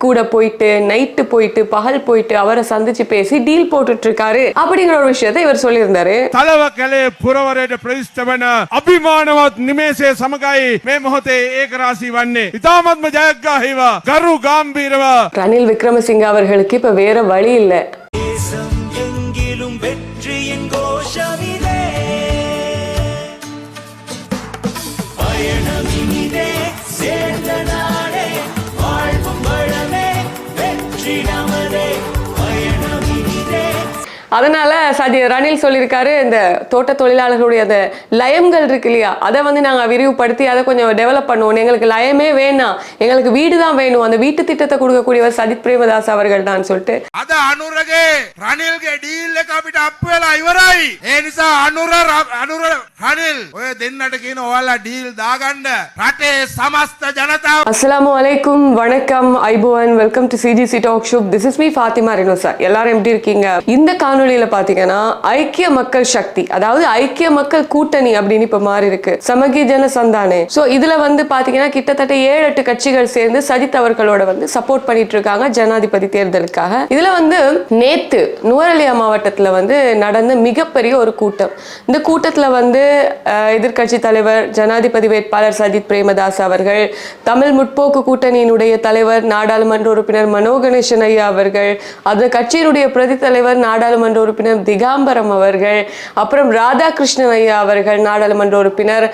கூட போயிட்டு நைட்டு போயிட்டு பகல் போயிட்டு அவரை சந்திச்சு பேசி டீல் போட்டுட்டு இருக்காரு அப்படிங்கிற ஒரு விஷயத்த இவர் சொல்லியிருந்தாரு. ತಲವಕಲೆ ಪುರವರೇಟ பிரதிஷ்டவன ಅಭಿಮಾನವತ್ ನಿಮೇಷೆ ಸಮಗಾಯಿ மே ಮೊಹತೆ ஏகராசி ವನ್ನೆ ಇತಾಮತ್ಮ ಜಯಗ್ಗಾಹಿವ ಗರು ಗಾಂಭೀರವ ரணில் விக்ரமசிங்க அவர்களுக்கு இப்ப வேற வழி இல்லை. அதனால சதி ரணில் சொல்லியிருக்காரு இந்த தோட்ட தொழிலாளர்களுடைய அந்த லயம்கள் இருக்கு இல்லையா அதை வந்து நாங்க விரிவுபடுத்தி அதை கொஞ்சம் டெவலப் பண்ணுவோம் எங்களுக்கு லயமே வேணாம் எங்களுக்கு வீடு தான் வேணும் அந்த வீட்டு திட்டத்தை கொடுக்கக்கூடியவர் சஜித் பிரேமதாஸ் அவர்கள் தான் சொல்லிட்டு අද අනුරගේ රනිල්ගේ ඩීල් එක අපිට අප වෙලා ඉවරයි. ඒ නිසා අනුර ර- අනුර රනිල් ඔය දෙන්නට කියන ඔයාලා ඩීල් දාගන්න රටේ සමස්ත ජනතාව அஸ்ஸலாமு அலைக்கும் வணக்கம் ஐபோவன் welcome to CGC talk shop this is me Fathima Renosa எல்லாரும் எப்படி இருக்கீங்க இந்த காணொளியில பாத்தீங்கன்னா ஐக்கிய மக்கள் சக்தி அதாவது ஐக்கிய மக்கள் கூட்டணி அப்படின்னு இப்ப மாறி இருக்கு. சமகி ஜன சந்தானே. சோ இதுல வந்து பாத்தீங்கன்னா கிட்டத்தட்ட ஏழு எட்டு கட்சிகள் சேர்ந்து சஜித் அவர்களோட வந்து சப்போர்ட் பண்ணிட்டு இருக்காங்க ஜனாதிபதி தேர்தலுக்காக. இதுல வந்து நேத்து நுவரலியா மாவட்டத்துல வந்து நடந்த மிகப்பெரிய ஒரு கூட்டம். இந்த கூட்டத்துல வந்து எதிர்கட்சி தலைவர் ஜனாதிபதி வேட்பாளர் சஜித் பிரேமதாஸ் அவர்கள் தமிழ் முற்போக்கு கூட்டணியினுடைய தலைவர் நாடாளுமன்ற உறுப்பினர் மனோ கணேசன் ஐயா அவர்கள் அந்த கட்சியினுடைய பிரதி தலைவர் நாடாளுமன்ற உறுப்பினர் திகாம்பரம் அவர்கள் அப்புறம் ராதாகிருஷ்ணன் ஐயா அவர்கள் நாடாளுமன்ற உறுப்பினர்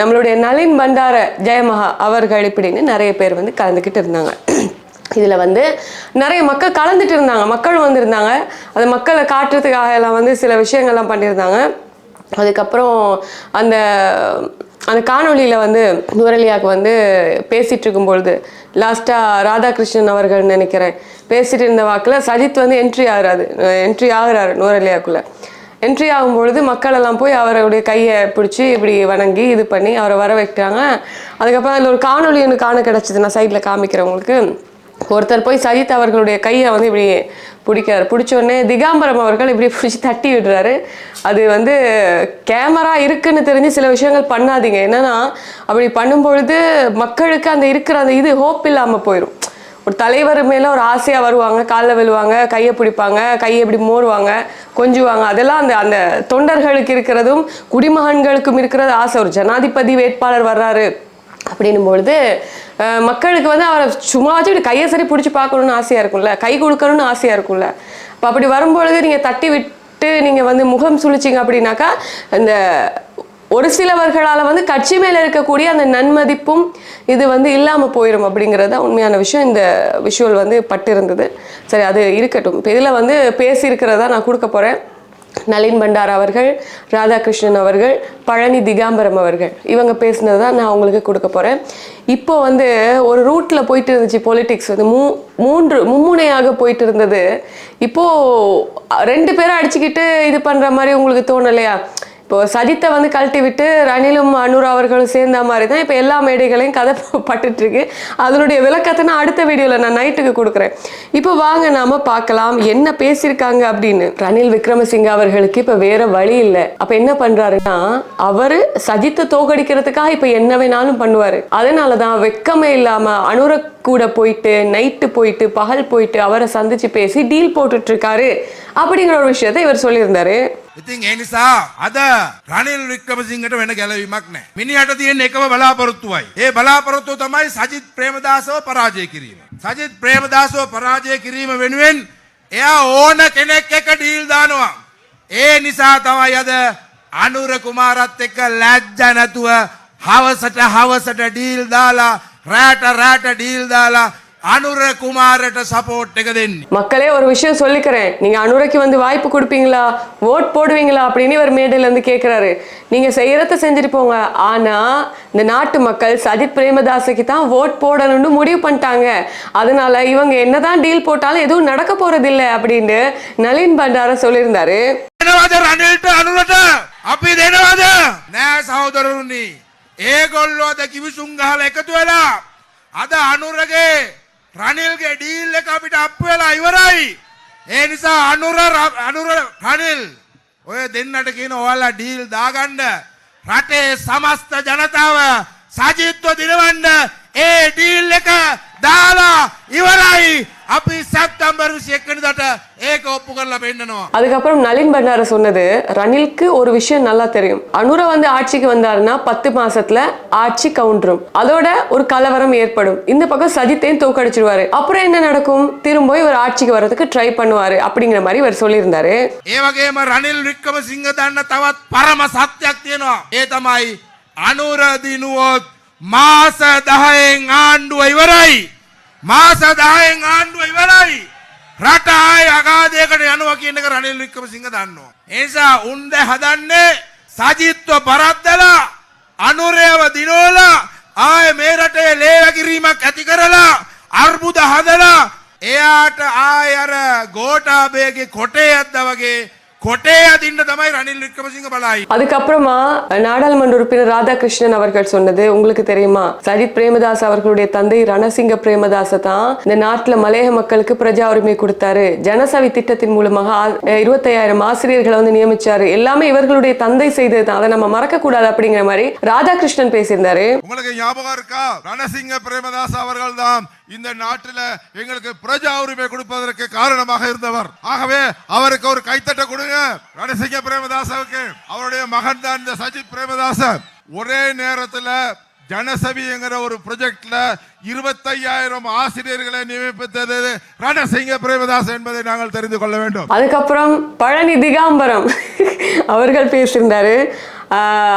நம்மளுடைய நளின் பண்டார ஜெயமகா அவர்கள் இப்படின்னு நிறைய பேர் வந்து கலந்துக்கிட்டு இருந்தாங்க. இதில் வந்து நிறைய மக்கள் கலந்துட்டு இருந்தாங்க. மக்களும் வந்திருந்தாங்க. அந்த மக்களை காட்டுறதுக்காக எல்லாம் வந்து சில விஷயங்கள்லாம் பண்ணியிருந்தாங்க. அதுக்கப்புறம் அந்த அந்த காணொலியில் வந்து நுரலியாவுக்கு வந்து பேசிகிட்டு இருக்கும்பொழுது லாஸ்ட்டாக ராதாகிருஷ்ணன் அவர்கள் நினைக்கிறேன். பேசிகிட்டு இருந்த வாக்கில் சஜித் வந்து என்ட்ரி ஆகிறாரு. என்ட்ரி ஆகிறாரு நுரலியாக்குள்ளே. என்ட்ரி ஆகும்பொழுது மக்களெல்லாம் போய் அவருடைய கையை பிடிச்சி இப்படி வணங்கி இது பண்ணி அவரை வர வைக்கிறாங்க அதுக்கப்புறம் அதில் ஒரு காணொலி எனக்கு காண கிடச்சிது. நான் சைடில் காமிக்கிறவங்களுக்கு ஒருத்தர் போய் சஜித் அவர்களுடைய கையை வந்து இப்படி பிடிக்கிறார். பிடிச்சோடனே திகாம்பரம் அவர்கள் இப்படி பிடிச்சி தட்டி விடுறாரு. அது வந்து கேமரா இருக்குன்னு தெரிஞ்சு சில விஷயங்கள் பண்ணாதீங்க. என்னன்னா அப்படி பண்ணும்பொழுது மக்களுக்கு அந்த இருக்கிற அந்த இது ஹோப் இல்லாமல் போயிடும் ஒரு தலைவர் மேலே ஒரு ஆசையாக வருவாங்க காலில் விழுவாங்க கையை பிடிப்பாங்க கையை இப்படி மோருவாங்க கொஞ்சுவாங்க. அதெல்லாம் அந்த அந்த தொண்டர்களுக்கு இருக்கிறதும் குடிமகன்களுக்கும் இருக்கிறது ஆசை. ஒரு ஜனாதிபதி வேட்பாளர் வர்றாரு. அப்படின்னும் பொழுது மக்களுக்கு வந்து அவரை சும்மா வச்சு இப்படி கையை சரி பிடிச்சி பார்க்கணுன்னு ஆசையாக இருக்கும்ல? கை கொடுக்கணும்னு ஆசையாக இருக்கும்ல? இப்போ அப்படி வரும்பொழுது நீங்கள் தட்டி விட்டு நீங்கள் வந்து முகம் சுழிச்சிங்க அப்படின்னாக்கா அந்த ஒரு சிலவர்களால் வந்து கட்சி மேலே இருக்கக்கூடிய அந்த நன்மதிப்பும் இது வந்து இல்லாமல் போயிடும் அப்படிங்கிறது தான் உண்மையான விஷயம். இந்த விஷுவல் வந்து பட்டிருந்தது. சரி அது இருக்கட்டும். இப்போ இதில் வந்து பேசியிருக்கிறதா நான் கொடுக்க போகிறேன் நளின் பண்டார் அவர்கள் ராதாகிருஷ்ணன் அவர்கள் பழனி திகாம்பரம் அவர்கள். இவங்க பேசினது தான் நான் உங்களுக்கு கொடுக்க போகிறேன் இப்போ வந்து ஒரு ரூட்டில் போயிட்டு இருந்துச்சு பொலிட்டிக்ஸ் வந்து. மூ மூன்று மும்முனையாக போயிட்டு இருந்தது. இப்போது ரெண்டு பேரும் அடிச்சுக்கிட்டு இது பண்ணுற மாதிரி உங்களுக்கு தோணலையா? இப்போ சஜித்தை வந்து கழட்டி விட்டு ரணிலும் அனுர் அவர்களும் சேர்ந்த மாதிரி தான் இப்போ எல்லா மேடைகளையும் கதை பட்டுட்டு இருக்கு அதனுடைய விளக்கத்தை நான் அடுத்த வீடியோவில் நான் நைட்டுக்கு கொடுக்குறேன். இப்போ வாங்க நாம பார்க்கலாம் என்ன பேசியிருக்காங்க அப்படின்னு. ரணில் விக்ரமசிங்க அவர்களுக்கு இப்போ வேற வழி இல்லை. அப்போ என்ன பண்றாருன்னா அவரு சஜித்தை தோகடிக்கிறதுக்காக இப்போ என்ன வேணாலும் பண்ணுவாரு. அதனால தான் வெக்கமே இல்லாம அனுர கூட போயிட்டு நைட்டு போயிட்டு பகல் போயிட்டு அவரை சந்திச்சு பேசி டீல் போட்டுட்டு இருக்காரு அப்படிங்கிற ஒரு விஷயத்த இவர் சொல்லியிருந்தாரு. ඉතින් ඒ නිසා අද රනිල් වික්‍රමසිංහට වෙන ගැලවීමක් නෑ. මිනිහට තියෙන එකම බලාපොරොත්තුවයි. ඒ බලාපොරොත්තුව තමයි සජිත් ප්‍රේමදාසව පරාජය කිරීම. සජිත් ප්‍රේමදාසව පරාජය කිරීම වෙනුවෙන් එයා ඕන කෙනෙක් එක ඩීල් දානවා. ඒ නිසා තමයි අද අනුර කුමාරත් එක්ක ලැජ්ජ නැතුව හවසට හවසට ඩීල් දාලා රෑට රෑට ඩීල් දාලා අනුර කුමාරට සපෝට් එක දෙන්නේ. மக்களே ஒரு விஷயம் சொல்லிக்கிறேன் நீங்க அனுரைக்கு வந்து வாய்ப்பு கொடுப்பீங்களா ஓட் போடுவீங்களா அப்படின்னு இவர் மேடையில இருந்து கேக்குறாரு நீங்க செய்யறத செஞ்சுட்டு போங்க ஆனா இந்த நாட்டு மக்கள் சஜித் பிரேமதாஸுக்கு தான் ஓட் போடணும்னு முடிவு பண்ணிட்டாங்க அதனால இவங்க என்னதான் டீல் போட்டாலும் எதுவும் நடக்க போறதில்லை அப்படின்னு நளின் பண்டார சொல்லியிருந்தாரு දෙනවද රනිල්ට අනුරට අපි දෙනවද නෑ සහෝදරරුනි ඒගොල්ලෝ අද කිවිසුම් ගහලා එකතු වෙලා අද අනුරගේ රනිල්ගේ ඩීල් එක අපිට අප වෙලා ඉවරයි. ඒ නිසා අනුර ර- අනුර රනිල් ඔය දෙන්නට කියන ඔයාලා ඩීල් දාගන්න. රටේ සමස්ත ජනතාව සජිත්ව දිනවන්න. ඒ ඩීල් එක දාලා ඉවරයි. අපි සැප්තැම්බර් 21 වෙනිදාට ඒක ඔප්පු කරලා පෙන්නනවා அதுக்கப்புறம் நளின் பண்டார சொன்னது ரணிலுக்கு ஒரு விஷயம் நல்லா தெரியும் அனுர வந்து ஆட்சிக்கு வந்தாருன்னா பத்து மாசத்துல ஆட்சி கவுண்டரும் அதோட ஒரு கலவரம் ஏற்படும் இந்த பக்கம் சஜித்தையும் தோக்கடிச்சிருவாரு அப்புறம் என்ன நடக்கும் திரும்ப இவர் ஆட்சிக்கு வர்றதுக்கு ட்ரை பண்ணுவாரு அப்படிங்கிற மாதிரி இவர் சொல்லியிருந்தாரு ඒ වගේම රනිල් වික්‍රමසිංහ දන්න තවත් පරම සත්‍යයක් තියෙනවා. ඒ තමයි අනුර දිනුවොත් මාස 10න් ආණ්ඩුව ඉවරයි. මාස 10න් ආණ්ඩුව ඉවරයි. රට ආයේ අගාධයකට යනවා කියන එක රනිල් වික්‍රමසිංහ දන්නවා. ඒ නිසා උන් දැන් හදන්නේ සජිත්ව පරද්දලා අනුරයව දිනෝලා ආයේ මේ රටේ ලේවැකිරීමක් ඇති කරලා අර්බුද හදලා එයාට ආය අර ගෝටාබේගේ කොටේ ඇද්ද වගේ அதுக்கப்புறமா நாடாளுமன்ற உறுப்பினர் ராதாகிருஷ்ணன் அவர்கள் சொன்னது உங்களுக்கு தெரியுமா? சஜித் பிரேமதாஸ் அவர்களுடைய தந்தை ரணசிங்க பிரேமதாச தான் இந்த நாட்டுல மலையக மக்களுக்கு பிரஜா உரிமை கொடுத்தாரு. ஜனசவி திட்டத்தின் மூலமாக இருபத்தையாயிரம் ஆசிரியர்களை வந்து நியமிச்சாரு. எல்லாமே இவர்களுடைய தந்தை செய்தது தான் அதை நம்ம மறக்க கூடாது அப்படிங்கிற மாதிரி ராதாகிருஷ்ணன் பேசியிருந்தாரு. உங்களுக்கு ஞாபகம் இருக்கா? ரணசிங்க பிரேமதாஸ் அவர்கள் தான் இந்த நாட்டில் எங்களுக்கு பிரஜா உரிமை கொடுப்பதற்கு காரணமாக இருந்தவர். ஆகவே அவருக்கு ஒரு கைத்தட்ட கொடுங்க. ரணசிங்க பிரேமதாசாவுக்கு. அவருடைய மகன் தான் இந்த சஜித் பிரேமதாசன். ஒரே நேரத்தில் ஜனசபிங்கிற ஒரு ப்ரொஜெக்ட்ல இருபத்தையாயிரம் ஆசிரியர்களை நியமித்தது ரணசிங்க பிரேமதாஸ் என்பதை நாங்கள் தெரிந்து கொள்ள வேண்டும். அதுக்கப்புறம் பழனி திகாம்பரம் அவர்கள் பேசியிருந்தாரு.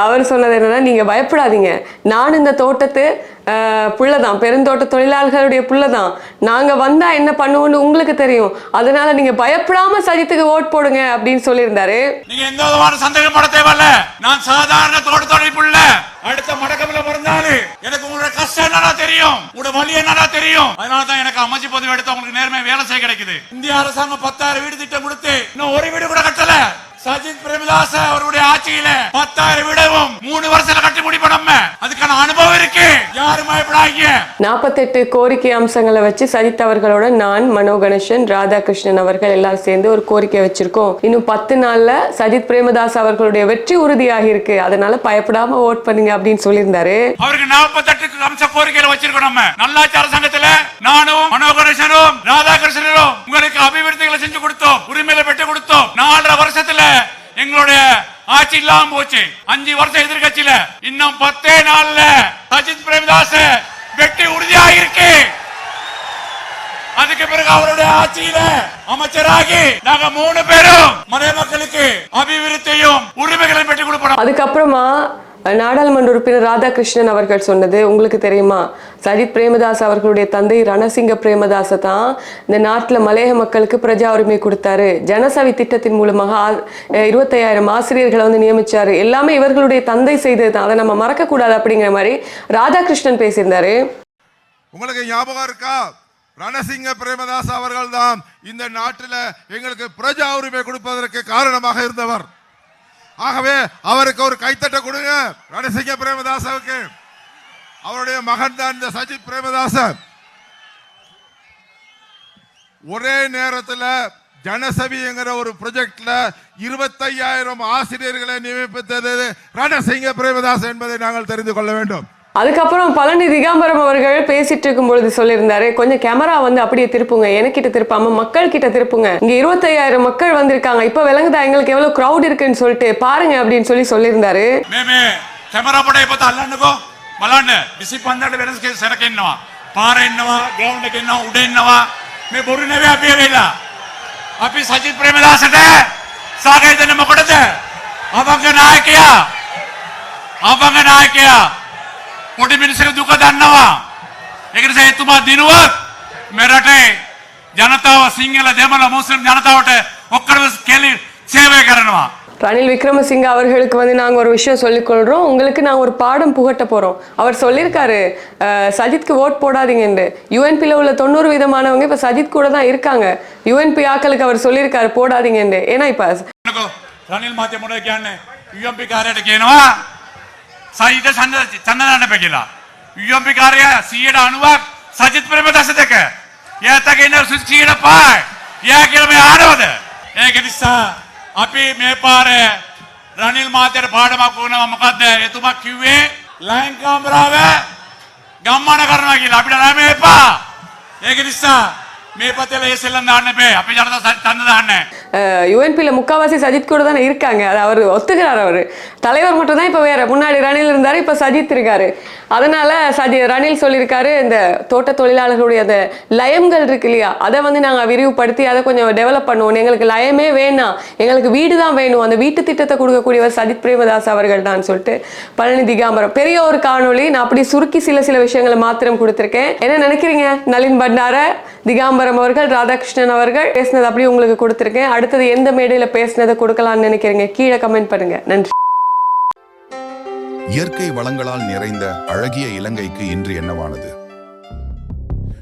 அவர் சொன்னது என்னன்னா நீங்க பயப்படாதீங்க. நான் இந்த தோட்டத்து ஆஹ் புள்ளதான். பெருந்தோட்ட தொழிலாளர்களுடைய புள்ளதான். நாங்க வந்தா என்ன பண்ணுவோம்னு உங்களுக்கு தெரியும். அதனால நீங்க பயப்படாம சஜித்துக்கு ஓட் போடுங்க அப்படின்னு சொல்லியிருந்தாரு. நீங்க எந்த விதமான சந்தேகப்பட தேவையில்ல. நான் சாதாரண தோட்ட தொழிப்புள்ள அடுத்த மடக்கமில பிறந்தாரு எனக்கு உங்களோட கஷ்டம் என்னடா தெரியும்? உங்களோட வழி என்னடா தெரியும்? அதனால தான் எனக்கு அமைச்சு பதவி எடுத்து உங்களுக்கு நேர்மையா வேலை செய்ய கிடைக்குது. இந்திய அரசாங்கம் பத்தாயிரம் வீடு திட்டம் கொடுத்து இன்னும் ஒரு வீடு கூட கட்டல. சஜித் பிரேமதாஸ் அவருடைய ஆட்சியில பத்தாயிரம் வீடவும் மூணு வருஷத்துல கட்டி முடிப்போம் நம்ம. அதுக்கான அனுபவம் இருக்கு. யாரும் பயப்படாதீங்க. நாற்பத்தெட்டு கோரிக்கை அம்சங்களை வச்சு சஜித் அவர்களோட நான் மனோ கணேசன் ராதாகிருஷ்ணன் அவர்கள் எல்லாரும் சேர்ந்து ஒரு கோரிக்கை வச்சிருக்கோம். இன்னும் பத்து நாள்ல சஜித் பிரேமதாஸ் அவர்களுடைய வெற்றி உறுதியாகி இருக்கு. அதனால பயப்படாம ஓட் பண்ணுங்க அப்படின்னு சொல்லியிருந்தாரு. அவருக்கு நாற்பத்தெட்டு அம்ச கோரிக்கையில வச்சிருக்கோம் நம்ம. நல்லாட்சி அரசாங்கத்துல நானும் மனோகரேசனும் ராதாகிருஷ்ணனும் உங்களுக்கு அபிவிருத்திகளை செஞ்சு கொடுத்தோம். உரிமையில பெற்று கொடுத்தோம். நாலரை வருஷத்துல எங்களுடைய ஆட்சி இல்லாம போச்சு. அஞ்சு வருஷம் எதிர்கட்சியில இன்னும் பத்தே நாள்ல சஜித் பிரேமதாஸ் வெற்றி உறுதியாகிருக்கு அதுக்கு பிறகு அவருடைய ஆட்சியில அமைச்சராகி நாங்க மூணு பேரும் மலை மக்களுக்கு அபிவிருத்தியும் உரிமைகளையும் பெற்றுக் கொடுப்போம். அதுக்கப்புறமா நாடாளுமன்ற உறுப்பினர் ராதாகிருஷ்ணன் அவர்கள் சொன்னது உங்களுக்கு தெரியுமா? சஜித் பிரேமதாஸ் அவர்களுடைய தந்தை ரணசிங்க பிரேமதாச தான் இந்த நாட்டில் மலையக மக்களுக்கு பிரஜா உரிமை கொடுத்தாரு. ஜனசவி திட்டத்தின் மூலமாக இருபத்தையாயிரம் ஆசிரியர்களை வந்து நியமிச்சாரு. எல்லாமே இவர்களுடைய தந்தை செய்தது தான். அதை நம்ம மறக்கக்கூடாது அப்படிங்கிற மாதிரி ராதாகிருஷ்ணன் பேசியிருந்தாரு. உங்களுக்கு ஞாபகம் இருக்கா? ரணசிங்க பிரேமதாஸ் அவர்கள் தான் இந்த நாட்டில் எங்களுக்கு பிரஜா உரிமை கொடுப்பதற்கு காரணமாக இருந்தவர். ஆகவே அவருக்கு ஒரு கைத்தட்ட கொடுங்க. ரணசிங்க பிரேமதாசவுக்கு. அவருடைய மகன் தான் இந்த சஜித் பிரேமதாச. ஒரே நேரத்தில் ஜனசபிங்கிற ஒரு ப்ரொஜெக்ட்ல இருபத்தையாயிரம் ஆசிரியர்களை நியமித்தது ரணசிங்க பிரேமதாஸ் என்பதை நாங்கள் தெரிந்து கொள்ள வேண்டும். அதுக்கப்புறம் பழனி திகாம்பரம் அவர்கள் பேசிட்டு இருக்கும் பொழுது சொல்லியிருந்தாரு கொஞ்சம் கேமரா வந்து அப்படியே திருப்புங்க. எனக்கிட்ட திருப்பாம மக்கள் கிட்ட திருப்புங்க. இங்க இருபத்தையாயிரம் மக்கள் வந்திருக்காங்க. இப்ப விளங்குதா எங்களுக்கு எவ்வளவு கிரௌட் இருக்குன்னு சொல்லிட்டு பாருங்க அப்படின்னு சொல்லி சொல்லியிருந்தாரு. కెమెరా పడే పోతే అల్లన్నుకో మళ్ళీ డిసిప్ అందడు వెనస్కి సెరక ఎన్నవా పార ఎన్నవా గ్రౌండ్కి ఎన్నవా ఉడ ఎన్నవా మీ బొరునవే అబ్బేవేల అప్పి సచిత్ ప్రేమదాసటే సాగైతే మొక్కడతే అవంగ నాయకయా అవంగ நாயக்கியா? කොටි මිනිසක දුක දන්නවා. ඒක නිසා එතුමා දිනුවත් මෙරටේ ජනතාව සිංහල දෙමළ මුස්ලිම් ජනතාවට ඔක්කොම කෙලි சேவை කරනවා. ரணில் விக்ரமசிங்க அவர்களுக்கு வந்து நாங்க ஒரு விஷயம் சொல்லிக்கொள்கிறோம் உங்களுக்கு நாங்க ஒரு பாடம் புகட்ட போறோம். அவர் சொல்லியிருக்காரு சஜித்க்கு ஓட் போடாதீங்க என்று. யூஎன்பியில் உள்ள தொண்ணூறு விதமானவங்க இப்ப சஜித் கூட தான் இருக்காங்க. யூஎன்பி ஆக்களுக்கு அவர் சொல்லியிருக்காரு போடாதீங்க என்று. ஏன்னா இப்ப ரணில் மாத்தியம் யூஎன்பி காரேட்டு கேனவா සහිත ඡන්ද ඡන්ද දාන්න එපා කියලා UMP කාර්යය 90ක් සජිත් ප්‍රේමදාස දෙක. එයාටගේ ඉන්න 105 එයා කියලා මේ ආනවද? ඒක නිසා අපි මේ පාරේ රනිල් මහත්තයාට පාඩමක් වුණා මොකද්ද? එතුමා කිව්වේ ලයින් කාමරාව ගම්මාන කරනවා කියලා. අපිට නෑ මේ එපා. ඒක නිසා முக்காவாசி சஜித் கூட தானே இருக்காங்க அது அவர் ஒத்துக்கிறார் அவர் தலைவர் மட்டும் தான் இப்போ வேற முன்னாடி ரணில் இருந்தார் இப்ப சஜித் இருக்காரு அதனால சஜி ரணில் சொல்லியிருக்காரு இந்த தோட்ட தொழிலாளர்களுடைய அந்த லயங்கள் இருக்கு இல்லையா அதை வந்து நாங்க விரிவுபடுத்தி அதை கொஞ்சம் டெவலப் பண்ணுவோம் எங்களுக்கு லயமே வேணாம் எங்களுக்கு வீடு தான் வேணும் அந்த வீட்டு திட்டத்தை கொடுக்கக்கூடியவர் சஜித் பிரேமதாஸ் அவர்கள் தான் சொல்லிட்டு பழனி திகாம்பரம். பெரிய ஒரு காணொலி நான் அப்படி சுருக்கி சில சில விஷயங்களை மாத்திரம் கொடுத்துருக்கேன். என்ன நினைக்கிறீங்க? நளின் பண்டார திகாம்பரம் அவர்கள் ராதாகிருஷ்ணன் அவர்கள் பேசினது அப்படியே உங்களுக்கு கொடுத்துருக்கேன். அடுத்தது எந்த மேடையில பேசினதை கொடுக்கலாம்னு நினைக்கிறீங்க? கீழே கமெண்ட் பண்ணுங்க. நன்றி. இயற்கை வளங்களால் நிறைந்த அழகிய இலங்கைக்கு இன்று என்னவானது?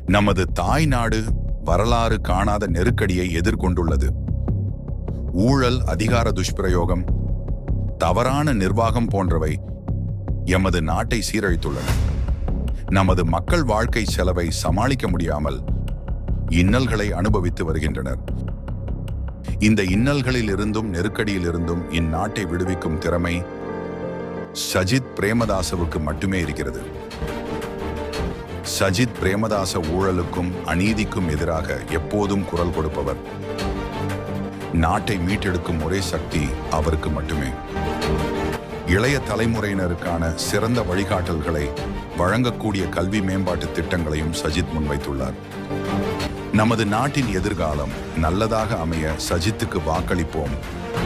நமது தாய் நாடு வரலாறு காணாத நெருக்கடியை எதிர்கொண்டுள்ளது. ஊழல் அதிகார துஷ்பிரயோகம் தவறான நிர்வாகம் போன்றவை எமது நாட்டை சீரழித்துள்ளன. நமது மக்கள் வாழ்க்கை செலவை சமாளிக்க முடியாமல் இன்னல்களை அனுபவித்து வருகின்றனர். இந்த இன்னல்களில் இருந்தும் நெருக்கடியில் இருந்தும் இந்நாட்டை விடுவிக்கும் திறமை சஜித் பிரேமதாசவுக்கு மட்டுமே இருக்கிறது. சஜித் பிரேமதாச ஊழலுக்கும் அநீதிக்கும் எதிராக எப்போதும் குரல் கொடுப்பவர். நாட்டை மீட்டெடுக்கும் ஒரே சக்தி அவருக்கு மட்டுமே. இளைய தலைமுறையினருக்கான சிறந்த வழிகாட்டல்களை வழங்கக்கூடிய கல்வி மேம்பாட்டு திட்டங்களையும் சஜித் முன்வைத்துள்ளார். நமது நாட்டின் எதிர்காலம் நல்லதாக அமைய சஜித்துக்கு வாக்களிப்போம்.